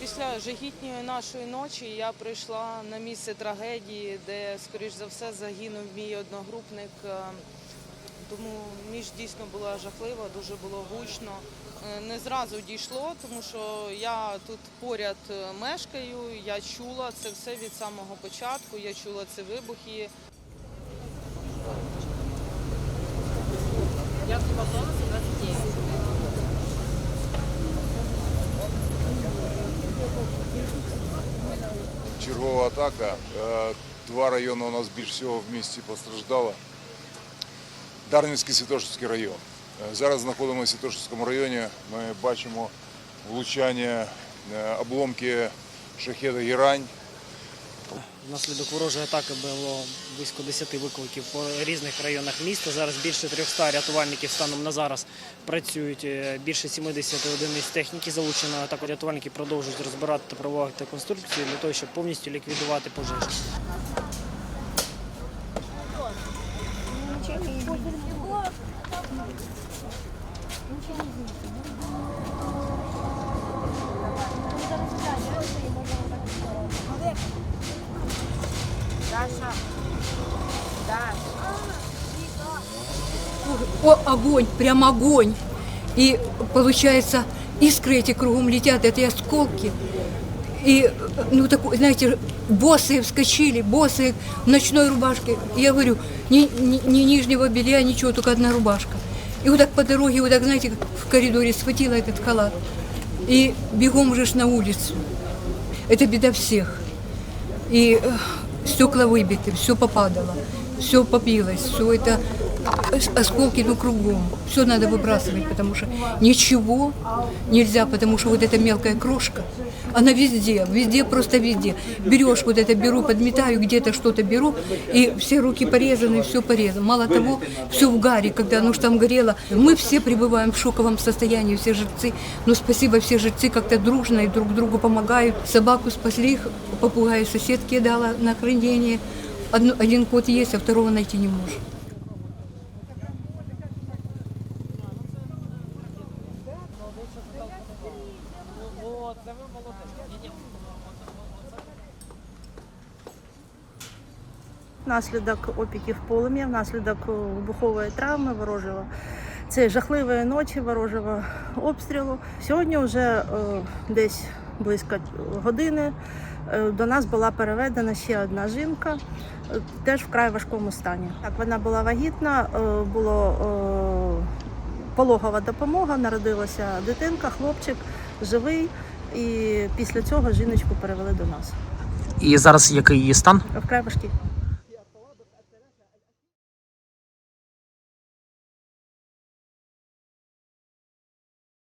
Після жахітньої нашої ночі я прийшла на місце трагедії, де, скоріш за все, загинув мій одногрупник. Е, Тому ніч дійсно була жахлива, дуже було гучно. Е, Не зразу дійшло, тому що я тут поряд е, мешкаю. Я чула це все від самого початку. Я чула ці вибухи. Чергова атака. Е, Два райони у нас більш всього в місті постраждало. Дарницький Святошинський район. Е, Зараз знаходимося в Святошинському районі. Ми бачимо влучання е, обломки шахеда Герань. Внаслідок ворожої атаки було близько 10 викликів по різних районах міста. Зараз більше 300 рятувальників станом на зараз працюють. Е, Більше 70 одиниць техніки залучено. Також рятувальники продовжують розбирати та проводити конструкції для того, щоб повністю ліквідувати пожежу. О, огонь, прям огонь. И получается, искры эти кругом летят, это и осколки. И, ну, такой, знаете, боссы вскочили, боссы в ночной рубашке. Я говорю, ни, ни, ни нижнего белья, ничего, только одна рубашка. И вот так по дороге, вот так, знаете, в коридоре схватила этот халат. И бегом же на улицу. Это беда всех. И стекла выбиты, все попадало, все попилось, все это ос- осколки ну кругом. Все надо выбрасывать, потому что ничего нельзя, потому что вот эта мелкая крошка, она везде, везде, просто везде. Берешь вот это, беру, подметаю, где-то что-то беру, и все руки порезаны, все порезано. Мало того, все в гаре, когда оно ж там горело. Мы все пребываем в шоковом состоянии, все жильцы. Но спасибо, все жильцы как-то дружно и друг другу помогают. Собаку спасли, попугая соседке дала на хранение. Одно- один кот есть, а второго найти не Можем. Внаслідок опіків полум'я, внаслідок е, вибухової травми ворожого. Це жахливої ночі ворожого обстрілу. Сьогодні вже е, десь близько години е, до нас була переведена ще одна жінка, теж вкрай важкому стані. Так, вона була вагітна, було пологова допомога, народилася дитинка, хлопчик живий. І після цього жіночку перевели до нас. І зараз який її стан? Вкрай важкий.